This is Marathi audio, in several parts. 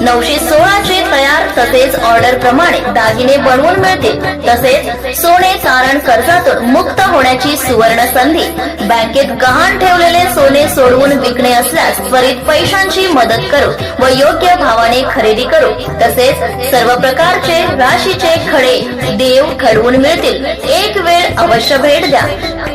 नऊशे सोळाचे तयार तसेच ऑर्डर प्रमाणे दागिने बनवून मिळतील तसेच सोने तारण कर्जातून मुक्त होण्याची सुवर्ण संधी बँकेत गहाण ठेवलेले सोने सोडवून विकणे असल्यास त्वरित पैशांची मदत करू व योग्य भावाने खरेदी करू. तसेच सर्व प्रकारचे राशीचे खडे देव घडवून मिळतील. एक वेळ अवश्य भेट द्या.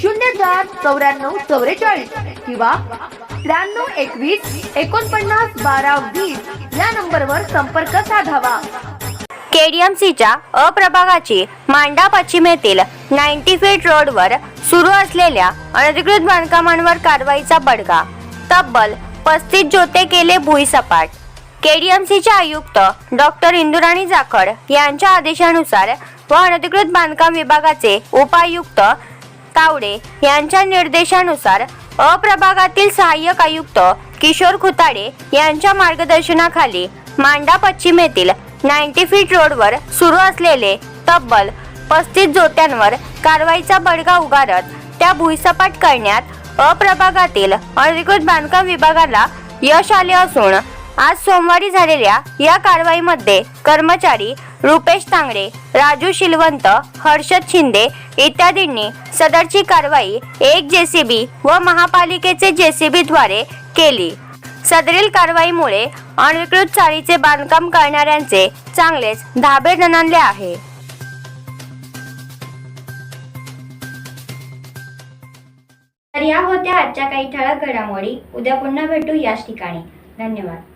शून्य चार चौऱ्याण्णव चौवेचाळीस किंवा त्र्याण्णव एकवीस एकोणपन्नास बारा वीस या नंबरवर संपर्क साधावा. केडीएमसीच्या अप्रभागाची मांडा पश्चिमेतील नाईन्टी फीट रोडवर सुरू असलेल्या अनधिकृत बांधकामांवर कारवाईचा बडगा. तब्बल पस्तीस जोते केले भुईसपाट. केडीएमसीचे आयुक्त डॉक्टर इंदुराणी जाखड यांच्या आदेशानुसार व अनधिकृत बांधकाम विभागाचे उपायुक्त तावडे यांच्या निर्देशानुसार अप्रभागातील सहाय्यक आयुक्त किशोर खुताडे यांच्या मार्गदर्शनाखाली मांडा पश्चिमेतील नाईन्टी फीट रोडवर सुरू असलेले तब्बल पस्तीस जोत्यांवर कारवाईचा बडगा उगारत त्या भुईसपाट करण्यात अप्रभागातील अधिकृत बांधकाम विभागाला यश आले असून आज सोमवारी झालेल्या या कारवाईमध्ये कर्मचारी रुपेश तांगडे राजू शिलवंत हर्षद शिंदे इत्यादींनी सदरची कारवाई एक जेसीबी व महापालिकेचे जेसीबी द्वारे केली. सदरील कारवाईमुळे अनधिकृत चाळीचे बांधकाम करणाऱ्यांचे चांगलेच धाबे दणाणले आहे. तर या होत्या आजच्या काही ठळक घडामोडी. उद्या पुन्हा भेटू याच ठिकाणी. धन्यवाद.